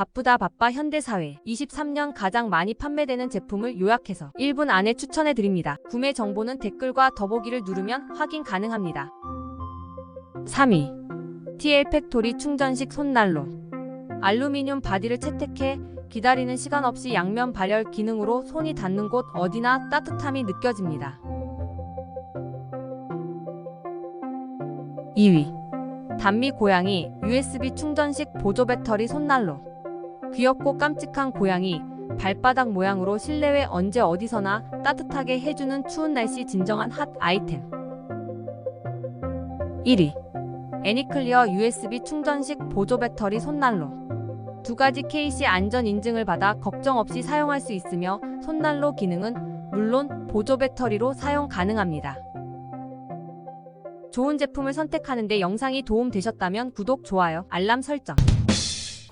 바쁘다 바빠 현대사회 23년 가장 많이 판매되는 제품을 요약해서 1분 안에 추천해 드립니다. 구매 정보는 댓글과 더보기를 누르면 확인 가능합니다. 3위 TL 팩토리 충전식 손난로 알루미늄 바디를 채택해 기다리는 시간 없이 양면 발열 기능으로 손이 닿는 곳 어디나 따뜻함이 느껴집니다. 2위 단미 고양이 USB 충전식 보조 배터리 손난로 귀엽고 깜찍한 고양이 발바닥 모양으로 실내외 언제 어디서나 따뜻하게 해주는 추운 날씨 진정한 핫 아이템. 1위. 애니클리어 USB 충전식 보조 배터리 손난로. 두 가지 KC 안전 인증을 받아 걱정 없이 사용할 수 있으며 손난로 기능은 물론 보조 배터리로 사용 가능합니다. 좋은 제품을 선택하는데 영상이 도움 되셨다면 구독, 좋아요, 알람 설정